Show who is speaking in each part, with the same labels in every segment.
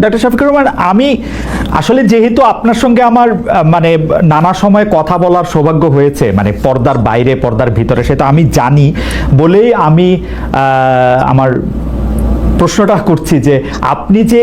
Speaker 1: Doctor Shafiqur Rahman, আমি আসলে যেহেতু আপনার সঙ্গে আমার মানে নানা সময় কথা বলার সৌভাগ্য হয়েছে মানে পর্দার বাইরে, পর্দার ভিতরে, সেটা আমি জানি বলেই আমি আমার প্রশ্নটা করছি যে আপনি যে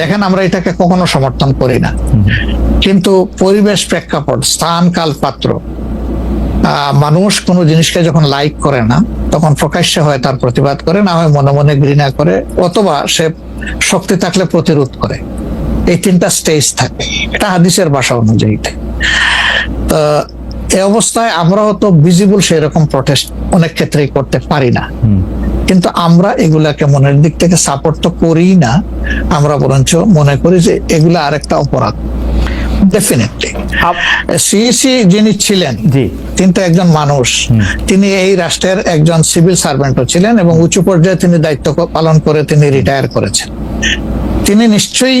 Speaker 2: দেখেন আমরা এটাকে কখনো সমর্থন করি না। কিন্তু পরিবেশ প্রেক্ষাপট, স্থান কাল পাত্র মানুষ কোনো জিনিসকে যখন লাইক করে না, তখন প্রকাশ্যে হয় তার প্রতিবাদ করে, না হয় মনে মনে ঘৃণা করে, অথবা সে শক্তি থাকলে প্রতিরোধ করে। এই তিনটা স্টেজ থাকে, এটা হাদিসের ভাষা অনুযায়ী। তো এই অবস্থায় আমরাও তো ভিজিবল সেরকম প্রটেস্ট অনেক ক্ষেত্রেই করতে পারি না। কিন্তু আমরা এগুলাকে মনের দিক থেকে সাপোর্ট তো করি না আমরা বরঞ্চ মনে করি যে এগুলা আরেকটা অপরাধ। ডেফিনেটলি সিইসি যিনি ছিলেন তিনি তো একজন মানুষ। তিনি এই রাষ্ট্রের একজন সিভিল সার্ভেন্টও ছিলেন এবং উঁচু পর্যায়ে তিনি দায়িত্ব পালন করে তিনি রিটায়ার করেছেন। তিনি নিশ্চয়ই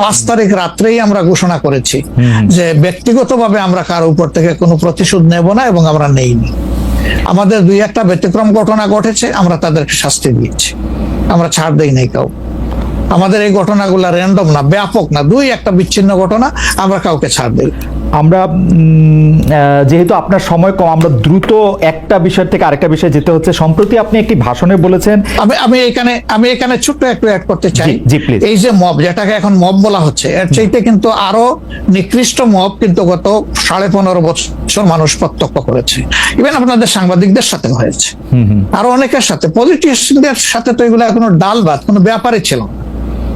Speaker 2: পাঁচ তারিখ রাত্রেই আমরা ঘোষণা করেছি যে ব্যক্তিগতভাবে আমরা কারও উপর থেকে কোনো প্রতিশোধ নেব না এবং আমরা নেইনি। আমাদের দুই একটা ব্যতিক্রম ঘটনা ঘটেছে আমরা তাদেরকে শাস্তি দিয়েছি। আমরা ছাড় দেই নাই কাউ আমাদের এই ঘটনাগুলো র্যান্ডম না ব্যাপক না দুই একটা বিচ্ছিন্ন ঘটনা আমরা কাউকে ছাড় দিই।
Speaker 1: আমরা যেহেতু আপনার সময় কম আমরা দ্রুত একটা বিষয় থেকে আরেকটা বিষয়ে যেতে হচ্ছে। সম্প্রতি আপনি একটি ভাষণে বলেছেন
Speaker 2: আমি আমি এখানে আমি এখানে ছোট্ট একটু অ্যাড করতে চাই. এই যে মব যেটাকে এখন মব বলা হচ্ছে এর চাইতে কিন্তু আরও নিকৃষ্ট মব কিন্তু গত সাড়ে পনেরো বছর মানুষ প্রত্যক্ষ করেছে। ইভেন আপনাদের সাংবাদিকদের সাথে হয়েছে। আরও অনেকের সাথে পলিটিশিয়ানদের সাথে তো এগুলো কোনো ডাল ভাত কোনো ব্যাপারই ছিল না।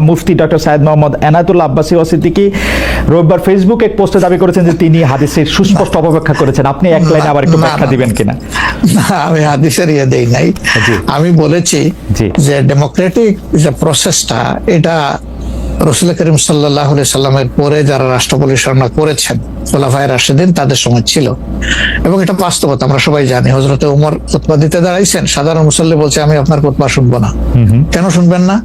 Speaker 1: মুফতি ডক্টর সাইদ মোহাম্মদ এনায়তুল্লাহ আব্বাসী ওসিদ্দিকি রবিবার ফেসবুক এক পোস্টে দাবি করেছেন যে তিনি হাদিসের সুস্পষ্ট অপব্যাখ্যা করেছেন আপনি এক লাইনে আবার একটু ব্যাখ্যা দিবেন কিনা
Speaker 2: আমি হাদিসের ইয়ে দেই নাই। আমি বলেছি। যে ডেমোক্রেটিক যে প্রসেসটা এটা রসুল করিম সাল্লাহ সাল্লামের পরে যারা রাষ্ট্র পরিচালনা করেছেন খোলাফায় রাশেদিন তাদের সময় ছিল। এবং এটা বাস্তবতা আমরা সবাই জানি। হজরতে উমর কোতবা দিতে দাঁড়াইছেন সাধারণ মুসল্লি বলছে আমি আপনার কোতবা শুনব না। কেন শুনবেন না?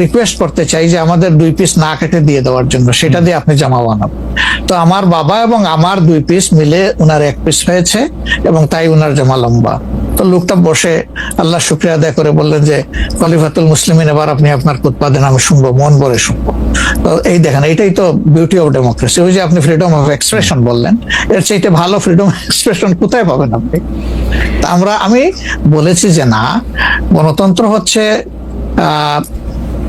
Speaker 2: রিকোয়েস্ট করতে চাই যে আমাদের দুই পিস না কেটে দিয়ে দেওয়ার জন্য। সেটা দিয়ে আপনি জামা বানাবেন তো আমার বাবা এবং আমার দুই পিস মিলে উনার এক পিস হয়েছে এবং তাই উনার জামা লম্বা। তো লোকটা বসে আল্লাহ শুক্রিয়া আদায় করে বললেন যে কলিফাতুল মুসলিমিন, এবার আপনি আপনার উৎপাদন আমি শুনব, মন ভরে শুনব। তো এই দেখেন এইটাই তো বিউটি অফ ডেমোক্রেসি ওই যে আপনি ফ্রিডম অফ এক্সপ্রেশন বললেন, এর চাইতে ভালো ফ্রিডম এক্সপ্রেশন কোথায় পাবেন আপনি? তা আমরা, আমি বলেছি যে না, গণতন্ত্র হচ্ছে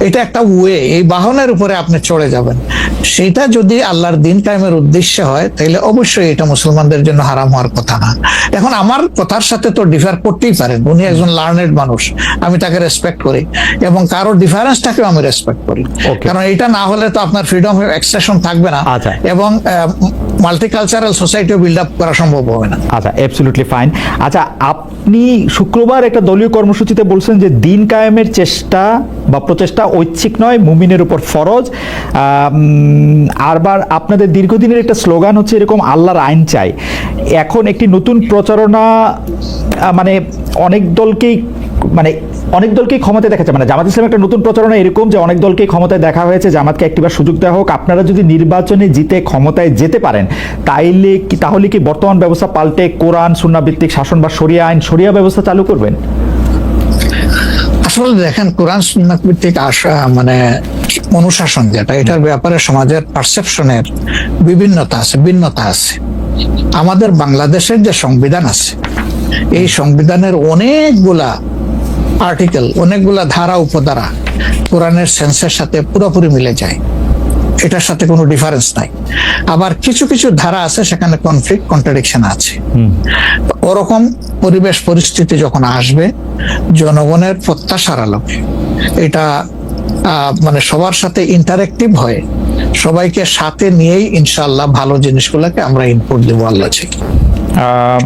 Speaker 2: এটা একটা ওয়ে এই বাহনের উপরে আপনি চড়ে যাবেন। সেটা যদি আল্লাহর দিন কায়েমের উদ্দেশ্য হয় তাহলে অবশ্যই এটা মুসলমানদের জন্য হারাম হওয়ার কথা না। এখন আমার কথার সাথে তো ডিফার করতেই পারেন। উনি একজন লার্নেড মানুষ আমি তাকে রেসপেক্ট করি। এবং কারও ডিফারেন্সটাকেও আমি রেসপেক্ট করি. কারণ এটা না হলে তো আপনার ফ্রিডম অফ এক্সপ্রেশন থাকবে না।
Speaker 1: আচ্ছা।
Speaker 2: এবং মাল্টিকালচারাল সোসাইটিও বিল্ড আপ করা সম্ভব হবে না।
Speaker 1: আচ্ছা অ্যাবসলিউটলি ফাইন আচ্ছা আপনি শুক্রবার একটা দলীয় কর্মসূচিতে বলছেন যে দিন কায়েমের চেষ্টা বা প্রচেষ্টা ঐচ্ছিক নয়, মুমিনের উপর ফরজ। আরবার আপনাদের দীর্ঘদিনের একটা স্লোগান হচ্ছে এরকম আল্লাহর আইন চাই। এখন একটি নতুন প্রচারণা মানে অনেক দলকেই মানে অনেক দলকেই ক্ষমতায় দেখাচ্ছে। মানে জামাত ইসলাম একটা নতুন প্রচারণা এরকম যে অনেক দলকেই ক্ষমতায় দেখা হয়েছে, জামাতকে একটিবার সুযোগ দেওয়া হোক। আপনারা যদি নির্বাচনে জিতে ক্ষমতায় যেতে পারেন, তাইলে কি, তাহলে কি বর্তমান ব্যবস্থা পাল্টে কোরআন সুন্না ভিত্তিক শাসন বা শরিয়া আইন, শরিয়া ব্যবস্থা চালু করবেন?
Speaker 2: আসলে দেখেন, কোরআন সুন্নাত আশা মানে অনুশাসন যেটা, এটার ব্যাপারে সমাজের পারসেপশনের বিভিন্নতা আছে, ভিন্নতা আছে। আমাদের বাংলাদেশের যে সংবিধান আছে এই সংবিধানের অনেকগুলা আর্টিকেল অনেকগুলা ধারা উপধারা কোরআনের সেন্সের সাথে পুরোপুরি মিলে যায়। এটার সাথে কোনো ডিফারেন্স নাই। আবার কিছু কিছু ধারা আছে সেখানে কনফ্লিক্ট কন্ট্রাডিকশন আছে। ওরকম পরিবেশ পরিস্থিতি যখন আসবে জনগণের প্রত্যাশার আলোকে এটা আহ, মানে সবার সাথে ইন্টারেক্টিভ হয়ে। সবাইকে সাথে নিয়েই ইনশাল্লাহ ভালো জিনিসগুলোকে আমরা ইনপুট দেবো আল্লাহ থেকে।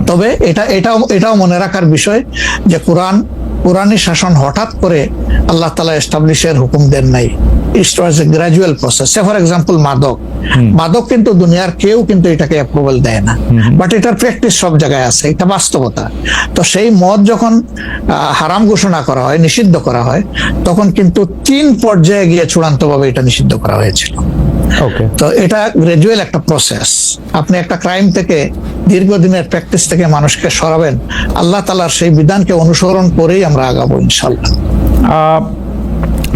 Speaker 2: তবে এটা এটাও এটাও মনে রাখার বিষয় যে কোরআন কোরআনী শাসন হঠাৎ করে আল্লাহ তালা এস্টাবলিশের হুকুম দেন নাই। It was a gradual process for example মাদক। মাদক কিন্তু দুনিয়ার কেউ কিন্তু এটাকে অ্যাপ্রুভাল দেয় না। বাট এটার প্র্যাকটিস সব জায়গায় আছে। এটা বাস্তবতা। তো সেই মদ যখন হারাম ঘোষণা করা হয় নিষিদ্ধ করা হয় তখন কিন্তু তিন পর্যায়ে গিয়ে চূড়ান্তভাবে এটা নিষিদ্ধ করা হয়েছিল। তো এটা গ্রাজুয়াল একটা প্রসেস আপনি একটা ক্রাইম থেকে দীর্ঘদিনের প্র্যাকটিস থেকে মানুষকে সরাবেন আল্লাহ তালার সেই বিধানকে অনুসরণ করেই আমরা আগাবো ইনশাল্লাহ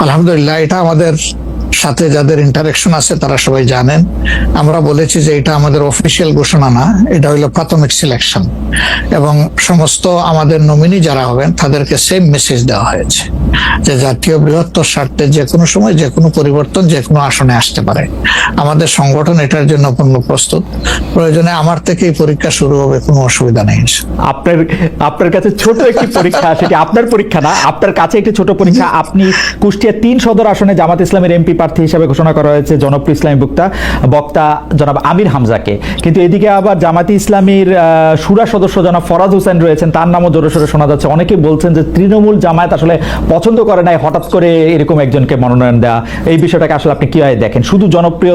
Speaker 2: আলহামদুলিল্লাহ এটা আমাদের সাথে যাদের ইন্টারাকশন আছে তারা সবাই জানেন। আমরা বলেছি যে এটা আমাদের অফিসিয়াল ঘোষণা না, এটা হলো প্রাথমিক সিলেকশন এবং সমস্ত আমাদের নমিনি যারা হবেন, তাদেরকে সেম মেসেজ দেওয়া হয়েছে যে জাতীয় বৃহত্তর স্বার্থে যে কোনো সময় যে কোনো পরিবর্তন যে কোনো আসনে আসতে পারে। আমাদের সংগঠন এটার জন্য পূর্ণ প্রস্তুত। প্রয়োজনে আমার থেকেই পরীক্ষা শুরু হবে, কোনো অসুবিধা নেই
Speaker 1: আপনার আপনার কাছে ছোট একটি পরীক্ষা, সেটি আপনার পরীক্ষা না, আপনার কাছে একটি ছোট পরীক্ষা। আপনি কুষ্টিয়া তিন সদর আসনে জামাত ইসলামের এমপি প্রার্থী হিসেবে ঘোষণা করা হয়েছে জনপ্রিয় ইসলামী বক্তা বক্তা জনাব আমির হামজাকে। কিন্তু এদিকে আবার জামাতি ইসলামীর সুরা সদস্য জনাব ফরাজ হোসেন রয়েছেন তার নামও জোরে সোরে শোনা যাচ্ছে। অনেকে বলছেন যে তৃণমূল জামায়াত আসলে পছন্দ করে নাই হঠাৎ করে এরকম একজনকে মনোনয়ন দেওয়া এই বিষয়টাকে আসলে আপনি কীভাবে দেখেন? শুধু জনপ্রিয়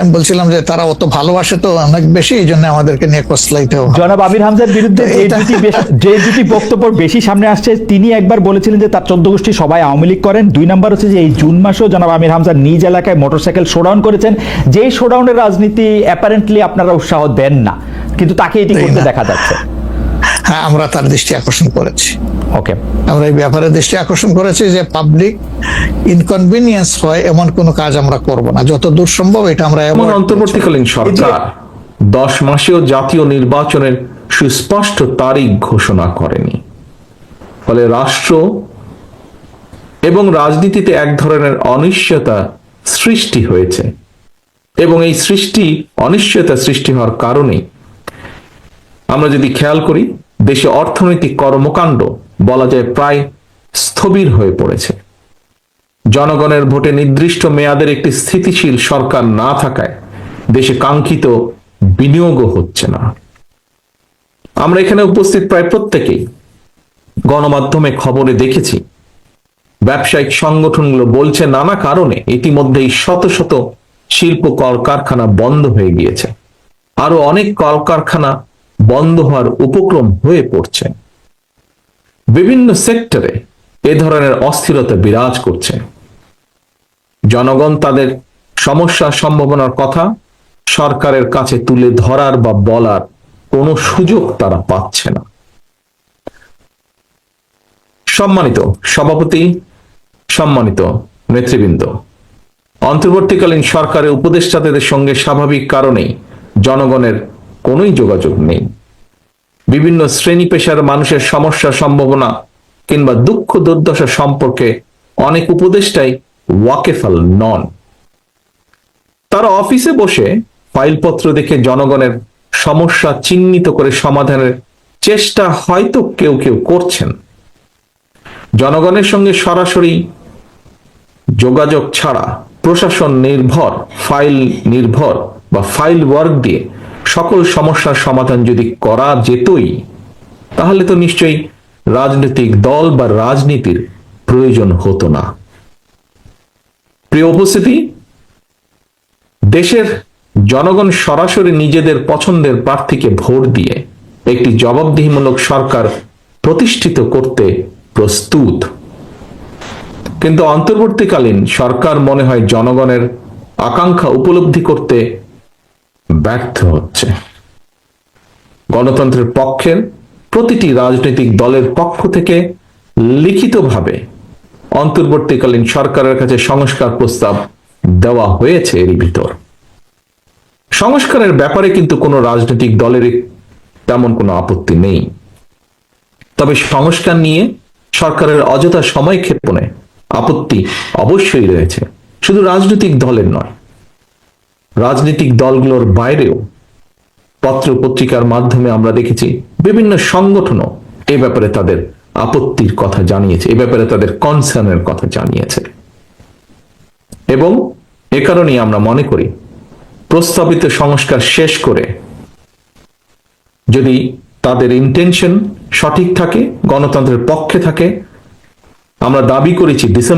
Speaker 2: আমি বলছিলাম যে তারা অত ভালোবাসে তো অনেক বেশি এই জন্য আমাদেরকে নিয়ে কসলাইতেও
Speaker 1: জনাব আমির হামজার বিরুদ্ধে যে দুটি যে দুটি বক্তব্য বেশি সামনে আসছে তিনি একবার বলেছিলেন যে তার চোদ্দ গোষ্ঠী সবাই আওয়ামী লীগ করেন। দুই নাম্বার হচ্ছে যে এই জুন মাসেও জনাব আমির হামজা নিজ এলাকায় মোটরসাইকেল শোডাউন করেছেন। যেই শোডাউনের রাজনীতি অ্যাপারেন্টলি আপনারা উৎসাহ দেন না কিন্তু তাকে এটি করতে দেখা যাচ্ছে।
Speaker 2: হ্যাঁ আমরা তার দৃষ্টি আকর্ষণ করেছি।
Speaker 1: ওকে
Speaker 2: আমরা এই ব্যাপারে দৃষ্টি আকর্ষণ করেছি যে পাবলিক ইনকনভিনিয়েন্স হয় এমন কোনো কাজ আমরা করব না। যত দূর সম্ভব এটা আমরা
Speaker 3: এমন অন্তর্বর্তীকালীন সরকার দশ মাসেও জাতীয় নির্বাচনের সুস্পষ্ট তারিখ ঘোষণা করেনি। ফলে রাষ্ট্র এবং রাজনীতিতে এক ধরনের অনিশ্চয়তা সৃষ্টি হয়েছে। এবং এই সৃষ্টি অনিশ্চয়তা সৃষ্টি হওয়ার কারণে আমরা যদি খেয়াল করি দেশে অর্থনৈতিক কর্মকাণ্ড বলা যায় প্রায় স্থবির হয়ে পড়েছে। জনগণের ভোটে নির্দিষ্ট মেয়াদের একটি স্থিতিশীল সরকার না থাকায় দেশে কাঙ্ক্ষিত বিনিয়োগও হচ্ছে না। আমরা এখানে উপস্থিত প্রায় প্রত্যেকেই গণমাধ্যমে খবরে দেখেছি, ব্যবসায়িক সংগঠনগুলো বলছে নানা কারণে ইতিমধ্যেই শত শত শিল্প কলকারখানা বন্ধ হয়ে গিয়েছে। আরও অনেক কলকারখানা বন্ধ হওয়ার উপক্রম হয়ে পড়ছে। বিভিন্ন সেক্টরে এ ধরনের অস্থিরতা বিরাজ করছে। জনগণ তাদের সমস্যা সম্ভাবনার কথা সরকারের কাছে তুলে ধরার বা বলার কোনো সুযোগ তারা পাচ্ছে না। সম্মানিত সভাপতি, সম্মানিত নেতৃবৃন্দ, অন্তর্বর্তীকালীন সরকারের উপদেষ্টাদের সঙ্গে স্বাভাবিক কারণেই জনগণের কোনোই যোগাযোগ নেই। বিভিন্ন শ্রেণি পেশার মানুষের সমস্যা সম্ভাবনা কিংবা দুঃখ দুর্দশা সম্পর্কে অনেক উপদেষ্টাই ওয়াকেফাল নন। তারা অফিসে বসে ফাইলপত্র দেখে জনগণের সমস্যা চিহ্নিত করে সমাধানের চেষ্টা হয়তো কেউ কেউ করছেন। জনগণের সঙ্গে সরাসরি যোগাযোগ ছাড়া প্রশাসন নির্ভর, ফাইল নির্ভর বা ফাইল ওয়ার্ক দিয়ে সকল সমস্যার সমাধান যদি করা যেতই, তাহলে তো নিশ্চয়ই রাজনৈতিক দল বা রাজনীতির প্রয়োজন হতো না। প্রিয় উপস্থিতি, দেশের জনগণ সরাসরি নিজেদের পছন্দের প্রার্থীকে ভোট দিয়ে একটি জবাবদিহিমূলক সরকার প্রতিষ্ঠিত করতে প্রস্তুত। কিন্তু অন্তর্বর্তীকালীন সরকার মনে হয় জনগণের আকাঙ্ক্ষা উপলব্ধি করতে ব্যর্থ হচ্ছে। গণতন্ত্রের পক্ষের প্রতিটি রাজনৈতিক দলের পক্ষ থেকে লিখিতভাবে অন্তর্বর্তীকালীন সরকারের কাছে সংস্কার প্রস্তাব দেওয়া হয়েছে এর ভিতর। সংস্কারের ব্যাপারে কিন্তু কোনো রাজনৈতিক দলের তেমন কোনো আপত্তি নেই। তবে সংস্কার নিয়ে সরকারের অযথা সময় ক্ষেপণে আপত্তি অবশ্যই রয়েছে। শুধু রাজনৈতিক দলের নয় রাজনৈতিক দলগুলোর বাইরেও পত্র পত্রিকার মাধ্যমে আমরা দেখেছি বিভিন্ন সংগঠনও এ ব্যাপারে তাদের আপত্তির কথা জানিয়েছে, এ ব্যাপারে তাদের কনসার্নের কথা জানিয়েছে। এবং এ কারণেই আমরা মনে করি, প্রস্তাবিত সংস্কার শেষ করে যদি তাদের ইন্টেনশন সঠিক থাকে, গণতন্ত্রের পক্ষে থাকে, আমরা দাবি করেছি ডিসেম্বর